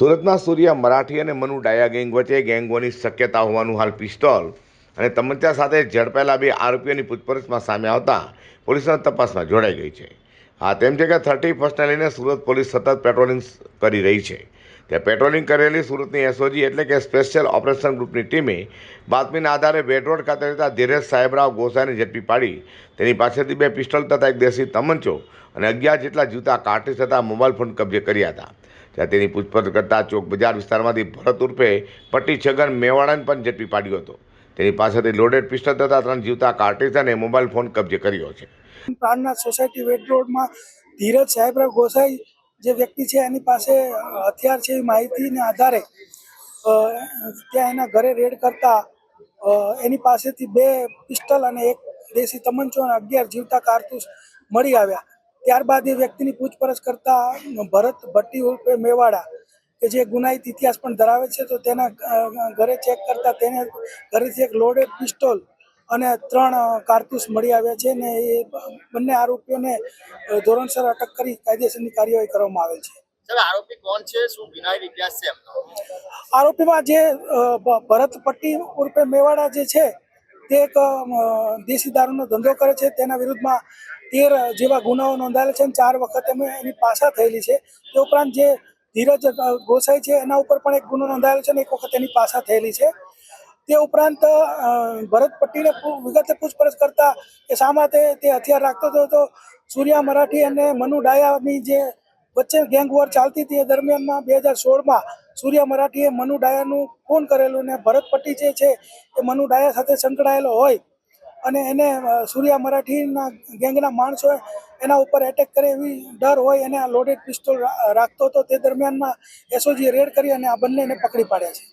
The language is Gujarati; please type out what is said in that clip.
સુરતના સૂર્યા મરાઠી અને મનુ ડાયા ગેંગ વચ્ચે ગેંગોની શક્યતા હોવાનું હાલ પિસ્તોલ. અને તમંચા સાથે ઝડપાયેલા બે આરોપીઓની પૂછપરછમાં સામે આવતા પોલીસના તપાસમાં જોડાઈ ગઈ છે. હા, તેમ છે કે થર્ટી ફર્સ્ટને લઈને સુરત પોલીસ સતત પેટ્રોલિંગ કરી રહી છે. ત્યાં પેટ્રોલિંગ કરેલી સુરતની એસઓજી એટલે કે સ્પેશિયલ ઓપરેશન ગ્રુપની ટીમે બાતમીના આધારે બેડરોડ ખાતે રહેતા ધીરેશ સાહેબરાવ ગોસાઈને ઝડપી પાડી. તેની પાસેથી બે પિસ્તોલ તથા એક દેશી તમંચો અને અગિયાર જેટલા જૂતા કાર્ટ્રીજ તથા મોબાઈલ ફોન કબજે કર્યા હતા. ત્યાં તેની પૂછપરછ કરતા ચોક બજાર વિસ્તારમાંથી ભરત ઉર્ફે પટ્ટી છગન મેવાડાને પણ ઝડપી પાડ્યો હતો. તેની પાસેથી લોડેડ પિસ્ટલ તથા ત્રણ જીવતા કાર્ટ્રીજ અને મોબાઈલ ફોન કબજે કર્યો છે. પ્રાણનાથ સોસાયટી વેટ રોડમાં ધીરજ સાહેબરાવ ગોસાઈ જે વ્યક્તિ છે, એની પાસે હથિયાર છે એ માહિતીને આધારે ત્યાં એના ઘરે રેડ કરતા એની પાસેથી બે પિસ્ટલ અને એક દેશી તમંચો અને અગિયાર જીવતા કારતૂસ મળી આવ્યા. ત્યારબાદ એ વ્યક્તિની પૂછપરછ કરતા ભરત ભટ્ટી ઉર્ફે મેવાડા કે જે ગુનાહિત ઇતિહાસ પણ ધરાવે છે તો તેના ઘરે ચેક કરતા તેને ઘરેથી એક લોડેડ પિસ્તોલ અને ત્રણ કારતૂસ મળી આવ્યા છે ને એ બંને આરોપીઓને ધોરણસર અટક કરી કાયદેસરની કાર્યવાહી કરવામાં આવેલ છે. આરોપી કોણ છે? શું ગુનાહિત ઇતિહાસ છે આરોપીમાં જે ભરત પટ્ટી ઉર્ફે મેવાડા જે છે તે એક દેશી દારૂનો ધંધો કરે છે. તેના વિરુદ્ધમાં તેર જેવા ગુનાઓ નોંધાયેલા છે અને ચાર વખત અમે એની પાછા થયેલી છે. તે ઉપરાંત જે ધીરજ ગોસાઈ છે, એના ઉપર પણ એક ગુનો નોંધાયેલો છે અને એક વખત એની પાછા થયેલી છે. તે ઉપરાંત ભરત પટ્ટીને વિગતે પૂછપરછ કરતા કે શા માટે તે હથિયાર રાખતો હતો તો સૂર્યા મરાઠી અને મનુ ડાયાની જે વચ્ચે ગેંગ વોર ચાલતી હતી એ દરમિયાનમાં બે હજાર સોળમાં સૂર્યા મરાઠીએ મનુ ડાયાનું ફોન કરેલું ને ભરત પટ્ટી જે છે એ મનુ ડાયા સાથે સંકળાયેલો હોય અને એને સૂર્યા મરાઠીના ગેંગના માણસોએ એના ઉપર એટેક કરે એવી ડર હોય એને આ લોડેડ પિસ્તોલ રાખતો હતો તે દરમિયાનમાં એસઓજીએ રેડ કરી અને આ બંનેને પકડી પાડ્યા છે.